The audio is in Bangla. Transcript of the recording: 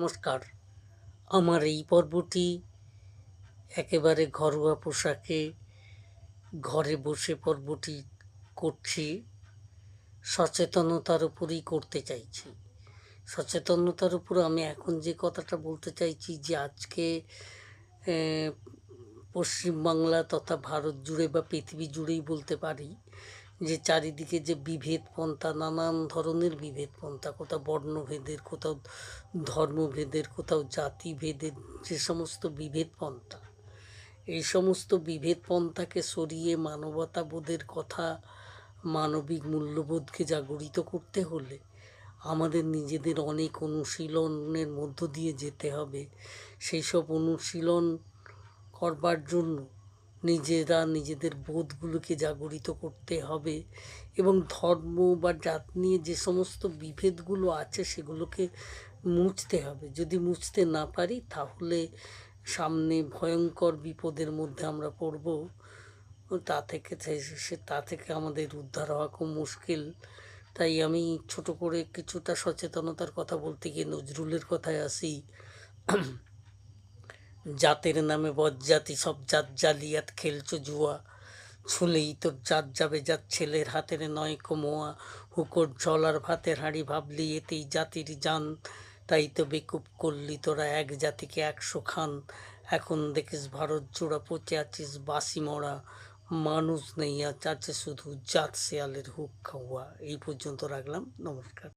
নমস্কার। আমার এই পর্বটি একেবারে ঘরোয়া পোশাকে ঘরে বসে পর্বটি করছি, সচেতনতার উপরেই করতে চাইছি। সচেতনতার উপর আমি এখন যে কথাটা বলতে চাইছি যে আজকে পশ্চিমবাংলা তথা ভারত জুড়ে বা পৃথিবী জুড়েই বলতে পারি যে চারিদিকে যে বিভেদ পন্থা নানান ধরনের বিভেদ পন্থা কোথাও বর্ণভেদের, কোথাও ধর্মভেদের, কোথাও জাতিভেদের যে সমস্ত বিভেদ পন্থা এই সমস্ত বিভেদ পন্থাকে সরিয়ে মানবতাবোধের কথা, মানবিক মূল্যবোধকে জাগরিত করতে হলে আমাদের নিজেদের অনেক অনুশীলনের মধ্য দিয়ে যেতে হবে। সেই সব অনুশীলন করবার জন্য নিজেরা নিজেদের বোধগুলোকে জাগরিত করতে হবে এবং ধর্ম বা জাত নিয়ে যে সমস্ত বিভেদগুলো আছে সেগুলোকে মুছতে হবে। যদি মুছতে না পারি তাহলে সামনে ভয়ঙ্কর বিপদের মধ্যে আমরা পড়ব। তা থেকে সে- তা থেকে আমাদের উদ্ধার হওয়া খুব মুশকিল। তাই আমি ছোট করে কিছুটা সচেতনতার কথা বলতে গিয়ে নজরুলের কথায় আসি। জাতের নামে বজ্জাতি, সব জাত জালিয়াত খেলছো জুয়া। ছুলেই তোর জাত যাবে জাত ছেলের হাতের নয় কোমোয়া। হুকর জলার ভাতের হাঁড়ি ভাবলি, এতেই জাতির জান। তাই তো বেকুব করলি তোরা এক জাতিকে একশো খান। এখন দেখিস ভারত জোড়া পচে আছিস বাসি মরা। মানুষ নেই আজ, আছে শুধু জাত শেয়ালের হুক খাওয়া। এই পর্যন্ত রাখলাম, নমস্কার।